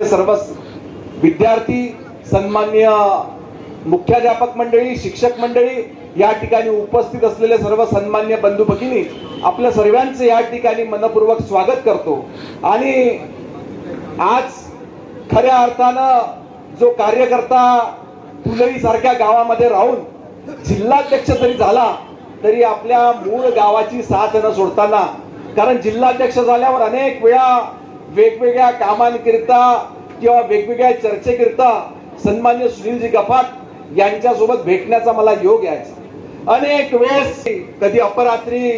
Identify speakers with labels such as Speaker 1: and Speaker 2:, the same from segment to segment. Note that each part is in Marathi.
Speaker 1: सर्व विद्यार्थी सन्मान्य मुख्याध्यापक मंडळी शिक्षक मंडळी या ठिकाणी उपस्थित असलेले सर्व सन्मान्य बंधू भगिनी आपल्या सर्वांचे या ठिकाणी मनपूर्वक स्वागत करतो. आणि आज खऱ्या अर्थानं जो कार्यकर्ता फुलई सारख्या गावामध्ये राहून जिल्हाध्यक्ष जरी झाला तरी आपल्या मूळ गावाची साथ न सोडताना कारण जिल्हाध्यक्ष झाल्यावर अनेक वेळा वेगवेगळ्या कामांकरिता किंवा वेगवेगळ्या चर्चेकरिता सन्मान्य सुनीलजी गफाट यांच्यासोबत भेटण्याचा मला योग यायचा. अनेक वेळेस कधी अपरात्री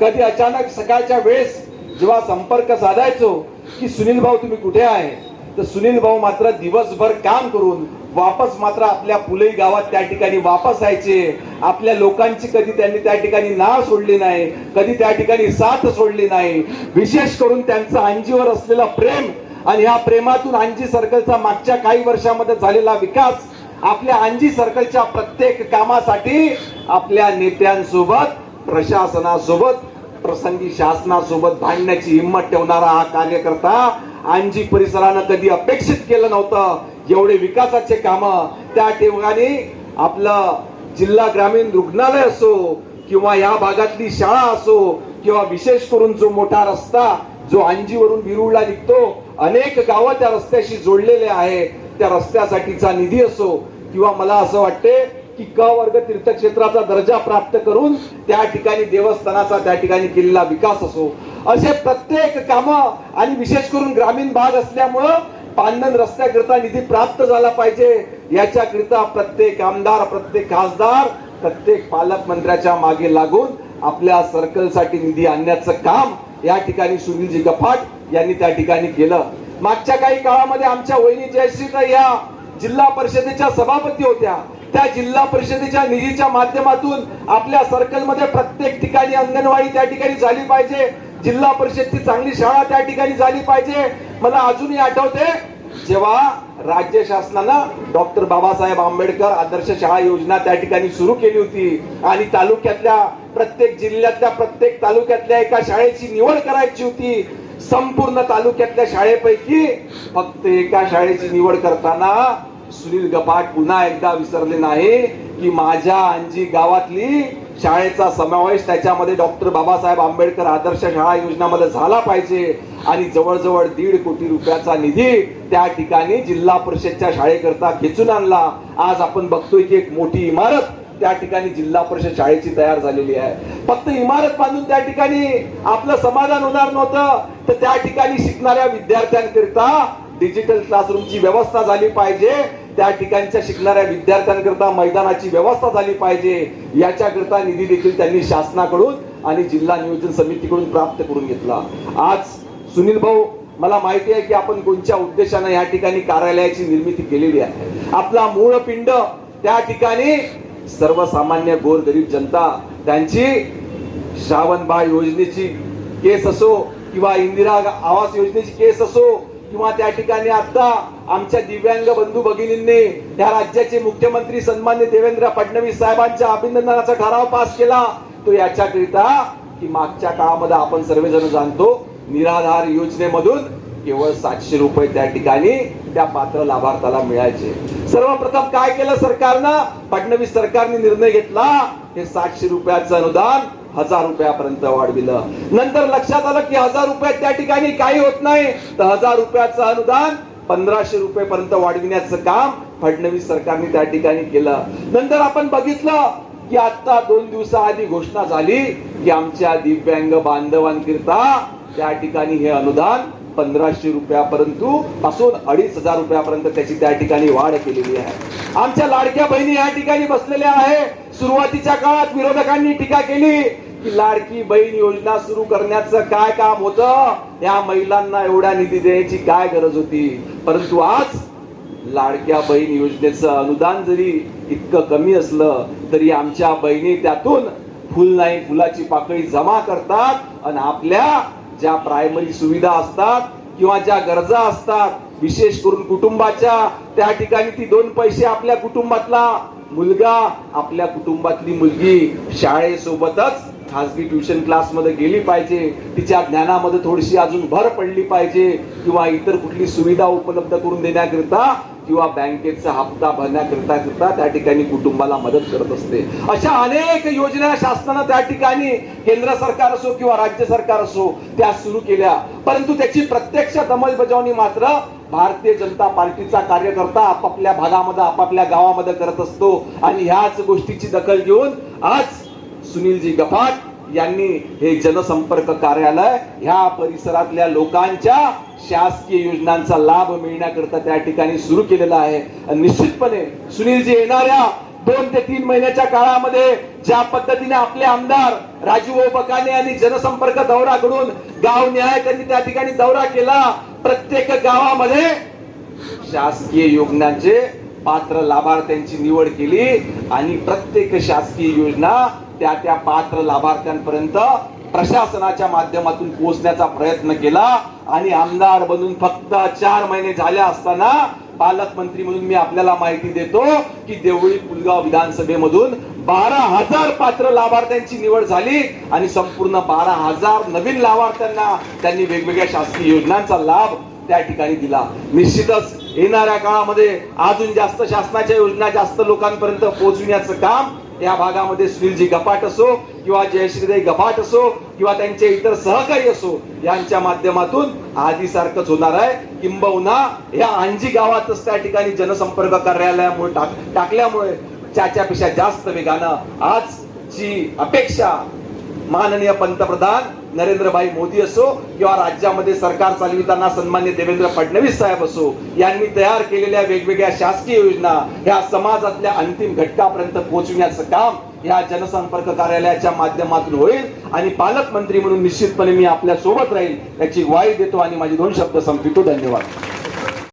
Speaker 1: कधी अचानक सकाळच्या वेळेस जेव्हा संपर्क साधायचो की सुनील भाऊ तुम्ही कुठे आहे? तर सुनील भाऊ मात्र दिवसभर काम करून वापस मात्र आपल्या पुलई गावात त्या ठिकाणी वापस यायचे. आपल्या लोकांची कधी त्यांनी त्या ठिकाणी नाळ सोडली नाही कधी त्या ठिकाणी साथ सोडली नाही. विशेष करून त्यांचं अंजीवर असलेलं प्रेम आणि ह्या प्रेमातून अंजी सर्कलचा मागच्या काही वर्षामध्ये झालेला विकास आपल्या अंजी सर्कलच्या प्रत्येक कामासाठी आपल्या नेत्यांसोबत प्रशासनासोबत प्रसंगी शासनासोबत भांडण्याची हिंमत ठेवणारा हा कार्यकर्ता आंजी परिसरानं कधी अपेक्षित केलं नव्हतं. एवढे विकासाचे काम त्या ठिकाणी आपलं जिल्हा ग्रामीण रुग्णालय असो किंवा या भागातली शाळा असो किंवा विशेष करून जो मोठा रस्ता जो आंजीवरून विरुळला निघतो अनेक गावं त्या रस्त्याशी जोडलेले आहे. त्या रस्त्यासाठीचा निधी असो किंवा मला असं वाटते की वर्ग तीर्थक्षेत्राचा दर्जा प्राप्त करून त्या ठिकाणी देवस्थानाचा त्या ठिकाणी केलेला विकास असो. असे प्रत्येक काम आणि विशेष करून ग्रामीण भाग असल्यामुळं पांढन रस्त्याकरिता निधी प्राप्त झाला पाहिजे. याच्याकरिता प्रत्येक आमदार प्रत्येक खासदार प्रत्येक पालकमंत्र्याच्या मागे लागून आपल्या सर्कलसाठी निधी आणण्याचं काम या ठिकाणी सुनीलजी गफाट यांनी त्या ठिकाणी केलं. मागच्या काही काळामध्ये आमच्या वहिनी जयश्रीता या जिल्हा परिषदेच्या सभापती होत्या. त्या जिल्हा परिषदेच्या निधीच्या माध्यमातून आपल्या सर्कलमध्ये प्रत्येक ठिकाणी अंगणवाडी त्या ठिकाणी झाली पाहिजे. जिल्हा परिषदची चांगली शाळा त्या ठिकाणी झाली पाहिजे. मला अजूनही आठवते जेव्हा राज्य शासनानं डॉक्टर बाबासाहेब आंबेडकर आदर्श शाळा योजना त्या ठिकाणी सुरू केली होती आणि तालुक्यातल्या प्रत्येक जिल्ह्यातल्या प्रत्येक तालुक्यातल्या एका शाळेची निवड करायची होती. संपूर्ण तालुक्यातल्या शाळेपैकी फक्त एका शाळेची निवड करताना सुनील गपाट पुन्हा एकदा विसरले नाही की माझ्या अंजी गावातली शाळेचा समावेश त्याच्यामध्ये डॉक्टर बाबासाहेब आंबेडकर आदर्श शाळा योजनामध्ये झाला पाहिजे. आणि जवळजवळ दीड कोटी रुपयाचा निधी त्या ठिकाणी जिल्हा परिषदच्या शाळेकरता खेचून आणला. आज आपण बघतोय की एक मोठी इमारत त्या ठिकाणी जिल्हा परिषद शाळेची तयार झालेली आहे. फक्त इमारत बांधून त्या ठिकाणी आपलं समाधान होणार नव्हतं. तर त्या ठिकाणी शिकणाऱ्या विद्यार्थ्यांकरिता डिजिटल क्लासरूमची व्यवस्था झाली पाहिजे. त्या ठिकाणच्या शिकणाऱ्या विद्यार्थ्यांकरता मैदानाची व्यवस्था झाली पाहिजे याच्याकरता निधी देखील त्यांनी शासनाकडून आणि जिल्हा नियोजन समितीकडून प्राप्त करून घेतला. आज सुनील भाऊ मला माहिती आहे की आपण कोणत्या उद्देशानं या ठिकाणी कार्यालयाची निर्मिती केलेली आहे. आपला मूळ पिंड त्या ठिकाणी सर्वसामान्य गोरगरीब जनता त्यांची श्रावणबाळ योजनेची केस असो किंवा इंदिरा आवास योजनेची केस असो किंवा त्या ठिकाणी आता आमच्या दिव्यांग बंधू भगिनींनी या राज्याचे मुख्यमंत्री सन्मान्य देवेंद्र फडणवीस साहेबांच्या अभिनंदनाचा ठराव पास केला. तो याच्याकरिता की मागच्या काळामध्ये आपण सर्वजण जाणतो निराधार योजनेमधून केवळ सातशे रुपये त्या ठिकाणी त्या पात्र लाभार्थ्याला मिळायचे. सर्वप्रथम काय केलं सरकारनं? फडणवीस सरकारने निर्णय घेतला. हे सातशे रुपयाचं अनुदान हजार रुपयापर्यंत वाढविलं नंतर लक्षात आलं की हजार रुपयात त्या ठिकाणी काही होत नाही. तर हजार रुपयाचं अनुदान पंधराशे रुपयेपर्यंत वाढविण्याचं काम फडणवीस सरकारने त्या ठिकाणी केलं. नंतर आपण बघितलं की आता दोन दिवसाआधी घोषणा झाली की आमच्या दिव्यांग बांधवांकरिता त्या ठिकाणी हे अनुदान पंधराशे रुपया परंतु पासून अडीच हजार रुपयापर्यंत त्याची त्या ठिकाणी वाढ केलेली आहे. आमच्या लाडक्या बहिणी या ठिकाणी बसलेल्या आहे. सुरुवातीच्या काळात विरोधकांनी टीका केली की लाडकी बहीण योजना सुरू करण्याचं काय काम होतं? या महिलांना एवढ्या निधी देण्याची काय गरज होती? परंतु आज लाडक्या बहीण योजनेचं अनुदान जरी इतकं कमी असलं तरी आमच्या बहिणी त्यातून फुल नाही फुलाची पाकळी जमा करतात. आणि आपल्या ज्या प्रायमरी सुविधा असतात किंवा ज्या गरजा असतात विशेष करून कुटुंबाच्या त्या ठिकाणी ती दोन पैसे आपल्या कुटुंबातला मुलगा आपल्या कुटुंबातली मुलगी शाळेसोबतच खासगी ट्युशन क्लासमध्ये गेली पाहिजे. तिच्या ज्ञानामध्ये थोडीशी अजून भर पडली पाहिजे किंवा इतर कुठली सुविधा उपलब्ध करून देण्याकरिता किंवा बँकेचा हप्ता भरण्याकरिता करता त्या ठिकाणी कुटुंबाला मदत करत असते. अशा अनेक योजना शासनानं त्या ठिकाणी केंद्र सरकार असो किंवा राज्य सरकार असो त्या सुरू केल्या. परंतु त्याची प्रत्यक्षात अंमलबजावणी मात्र भारतीय जनता पार्टीचा कार्यकर्ता आपापल्या भागामध्ये आपापल्या गावामध्ये करत असतो. आणि ह्याच गोष्टीची दखल घेऊन आज सुनीलजी गफाट यांनी हे जनसंपर्क कार्यालय ह्या परिसरातल्या लोकांच्या शासकीय योजनांचा लाभ मिळण्याकरता त्या ठिकाणी सुरू केलेला आहे. निश्चितपणे सुनीलजी येणाऱ्या दोन ते तीन महिन्याच्या काळामध्ये ज्या पद्धतीने आपले आमदार राजू बकाने यांनी जनसंपर्क दौरा घडून गाव न्याय त्यांनी त्या ठिकाणी दौरा केला प्रत्येक गावामध्ये शासकीय योजनांचे पात्र लाभार्थ्यांची निवड केली आणि प्रत्येक शासकीय योजना त्या त्या पात्र लाभार्थ्यांपर्यंत प्रशासनाच्या माध्यमातून पोहोचण्याचा प्रयत्न केला. आणि आमदार बनून फक्त चार महिने झाले असताना पालकमंत्री म्हणून मी आपल्याला माहिती देतो की देवळी पुलगाव विधानसभेमधून बारा हजार पात्र लाभार्थ्यांची निवड झाली आणि संपूर्ण बारा हजार नवीन लाभार्थ्यांना त्यांनी वेगवेगळ्या शासकीय योजनांचा लाभ त्या ठिकाणी दिला. निश्चितच येणाऱ्या काळामध्ये अजून जास्त शासनाच्या योजना जास्त लोकांपर्यंत पोहोचविण्याचं काम या भागामध्ये सुनीलजी गपाट असो किंवा जयश्रीदेवी गपाट असो किंवा त्यांचे इतर सहकारी असो यांच्या माध्यमातून आधीसारखंच होणार आहे. किंबहुना या अंजी गावातच त्या ठिकाणी जनसंपर्क कार्यालयामुळे टाक टाकल्यामुळे त्याच्यापेक्षा जास्त वेगानं आज जी अपेक्षा माननीय पंतप्रधान नरेंद्रभाई मोदी असो किंवा राज्यामध्ये सरकार चालविताना सन्मान्य देवेंद्र फडणवीस साहेब असो यांनी तयार केलेल्या वेगवेगळ्या शासकीय योजना ह्या समाजातल्या अंतिम घटकापर्यंत पोहोचविण्याचं काम या जनसंपर्क कार्यालयाच्या माध्यमातून होईल आणि पालकमंत्री म्हणून निश्चितपणे मी आपल्यासोबत राहील याची ग्वाही देतो आणि माझे दोन शब्द संपितो धन्यवाद.